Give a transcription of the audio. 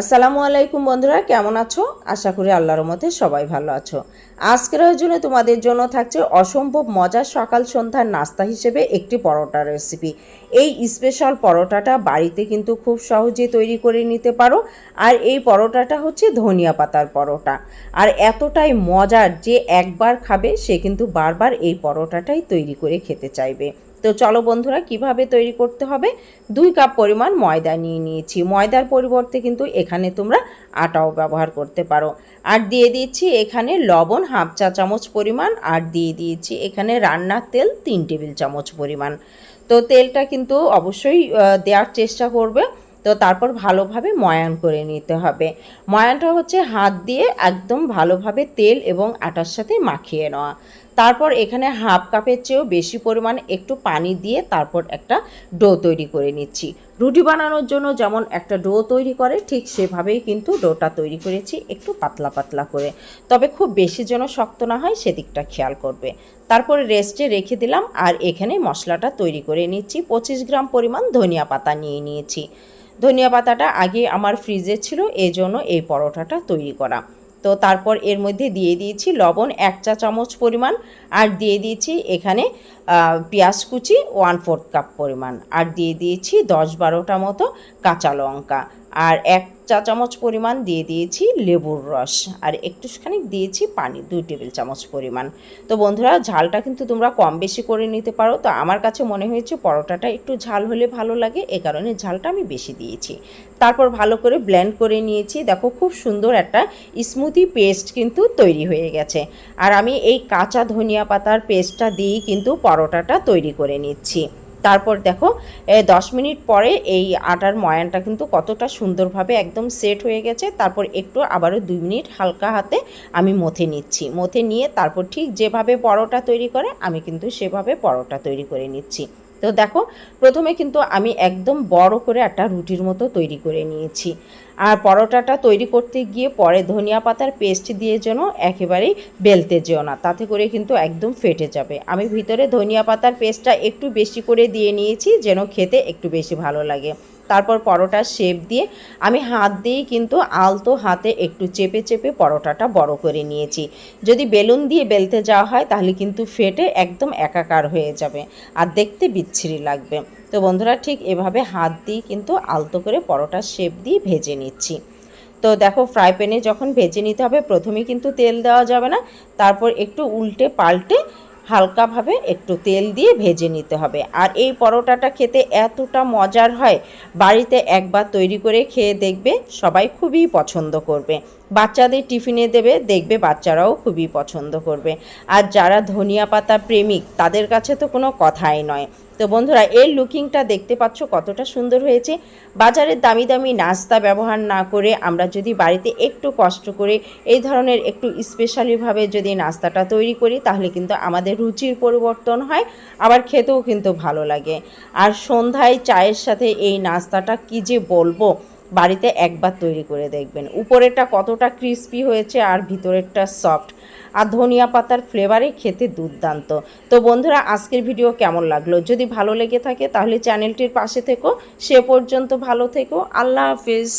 আসসালামু আলাইকুম বন্ধুরা, কেমন আছো? আশা করি আল্লাহর মতে সবাই ভালো আছো। আজকের আয়োজনে তোমাদের জন্য থাকছে অসম্ভব মজার সকাল সন্ধ্যার নাস্তা হিসেবে একটি পরোটা রেসিপি এই স্পেশাল পরোটাটা বাড়িতে কিন্তু খুব সহজে তৈরি করে নিতে পারো। আর এই পরোটাটা হচ্ছে ধনিয়া পাতার পরোটা। আর এতটাই মজার যে একবার খাবে, সে কিন্তু বারবার এই পরোটাটাই তৈরি করে খেতে চাইবে। তো চলো বন্ধুরা, কীভাবে তৈরি করতে হবে? দুই কাপ পরিমাণ ময়দা নিয়ে নিয়েছি। ময়দার পরিবর্তে কিন্তু এখানে তোমরা আটাও ব্যবহার করতে পারো। আর দিয়ে দিয়েছি এখানে লবণ হাফ চা চামচ পরিমাণ, আর দিয়ে দিয়েছি এখানে রান্নার তেল তিন টেবিল চামচ পরিমাণ। তো তেলটা কিন্তু অবশ্যই দেওয়ার চেষ্টা করবে। তো তারপর ভালোভাবে ময়ান করে নিতে হবে। ময়ানটা হচ্ছে হাত দিয়ে একদম ভালোভাবে তেল এবং আটার সাথে মাখিয়ে নেওয়া। তারপর এখানে হাফ কাপের চেয়েও বেশি পরিমাণ একটু পানি দিয়ে তারপর একটা ডো তৈরি করে নিচ্ছি। রুটি বানানোর জন্য যেমন একটা ডো তৈরি করে, ঠিক সেভাবেই কিন্তু ডোটা তৈরি করেছি একটু পাতলা পাতলা করে। তবে খুব বেশি যেন শক্ত না হয় সেদিকটা খেয়াল করবে। তারপরে রেস্টে রেখে দিলাম আর এখানে মশলাটা তৈরি করে নিচ্ছি। পঁচিশ গ্রাম পরিমাণ ধনিয়া পাতা নিয়ে নিয়েছি। ধনিয়া পাতাটা আগে আমার ফ্রিজে ছিল এই জন্য এই পরোটাটা তৈরি করা। তো তারপর এর মধ্যে দিয়ে দিয়েছি লবণ এক চা চামচ পরিমাণ আর দিয়ে দিয়েছি এখানে পেঁয়াজ কুচি ওয়ান ফোর্থ কাপ পরিমাণ। আর দিয়ে দিয়েছি দশ বারোটা মতো কাঁচা লঙ্কা। আর এক চা চামচ পরিমাণ দিয়ে দিয়েছি লেবুর রস। আর একটুখানি দিয়েছি পানি, দুই টেবিল চামচ পরিমাণ। তো বন্ধুরা, ঝালটা কিন্তু তোমরা কম বেশি করে নিতে পারো। তো আমার কাছে মনে হয়েছে পরোটাটা একটু ঝাল হলে ভালো লাগে, এ কারণে ঝালটা আমি বেশি দিয়েছি। তারপর ভালো করে ব্লেন্ড করে নিয়েছি। দেখো খুব সুন্দর একটা স্মুদি পেস্ট কিন্তু তৈরি হয়ে গেছে। আর আমি এই কাঁচা ধনিয়া পাতার পেস্টটা দিয়েই কিন্তু পরোটাটা তৈরি করে নিচ্ছি। তারপর দেখো দশ মিনিট পরে এই আটার ময়ানটা কিন্তু কতটা সুন্দরভাবে একদম সেট হয়ে গেছে। তারপর একটু আবারও দুই মিনিট হালকা হাতে আমি মথে নিচ্ছি। মথে নিয়ে তারপর ঠিক যেভাবে পরোটা তৈরি করে, আমি কিন্তু সেভাবে পরোটা তৈরি করে নিচ্ছি। তো দেখো, প্রথমে কিন্তু আমি একদম বড় করে একটা রুটির মতো তৈরি করে নিয়েছি। আর পরোটাটা তৈরি করতে গিয়ে পরে ধনিয়া পাতার পেস্ট দিয়ে যেন একেবারেই বেলতে যেও না, তাতে করে কিন্তু একদম ফেটে যাবে। আমি ভিতরে ধনিয়া পাতার পেস্টটা একটু বেশি করে দিয়ে নিয়েছি, যেন খেতে একটু বেশি ভালো লাগে। তারপর পরোটার শেপ দিয়ে আমি হাত দিয়েই কিন্তু আলতো হাতে একটু চেপে চেপে পরোটাটা বড় করে নিয়েছি। যদি বেলুন দিয়ে বেলতে যাওয়া হয় তাহলে কিন্তু ফেটে একদম একাকার হয়ে যাবে আর দেখতে বিচ্ছিরি লাগবে। তো বন্ধুরা ঠিক এভাবে হাত দিয়ে কিন্তু আলতো করে পরোটার শেপ দিয়ে ভেজে নিচ্ছি। তো দেখো ফ্রাই প্যানে যখন ভেজে নিতে হবে প্রথমে কিন্তু তেল দেওয়া যাবে না, তারপর একটু উল্টে পাল্টে হালকাভাবে একটু তেল দিয়ে ভেজে নিতে হবে। আর এই পরোটাটা খেতে এতটা মজার হয়, বাড়িতে একবার তৈরি করে খেয়ে দেখবে সবাই খুবই পছন্দ করবে। বাচ্চাদের টিফিনে দেবে, দেখবে বাচ্চারাও খুবই পছন্দ করবে। আর যারা ধনিয়া পাতা প্রেমিক, তাদের কাছে তো কোনো কথাই নয়। তো বন্ধুরা, এর লুকিংটা দেখতে পাচ্ছ কতটা সুন্দর হয়েছে। বাজারের দামি দামি নাস্তা ব্যবহার না করে আমরা যদি বাড়িতে একটু কষ্ট করে এই ধরনের একটু স্পেশালিভাবে যদি নাস্তাটা তৈরি করি, তাহলে কিন্তু আমাদের রুচির পরিবর্তন হয়, আবার খেতেও কিন্তু ভালো লাগে। আর সন্ধ্যায় চায়ের সাথে এই নাস্তাটা কি যে বলব বাড়িতে একবার তৈরি করে দেখবেন। উপরেরটা কতটা ক্রিস্পি হয়েছে আর ভিতরেরটা সফট আর ধনিয়া পাতার ফ্লেভারে খেতে দুর্দান্ত। তো বন্ধুরা, আজকের ভিডিও কেমন লাগল? যদি ভালো লেগে থাকে, তাহলে চ্যানেলটির পাশে থেকো। সে পর্যন্ত ভালো থেকো। আল্লাহ হাফিজ।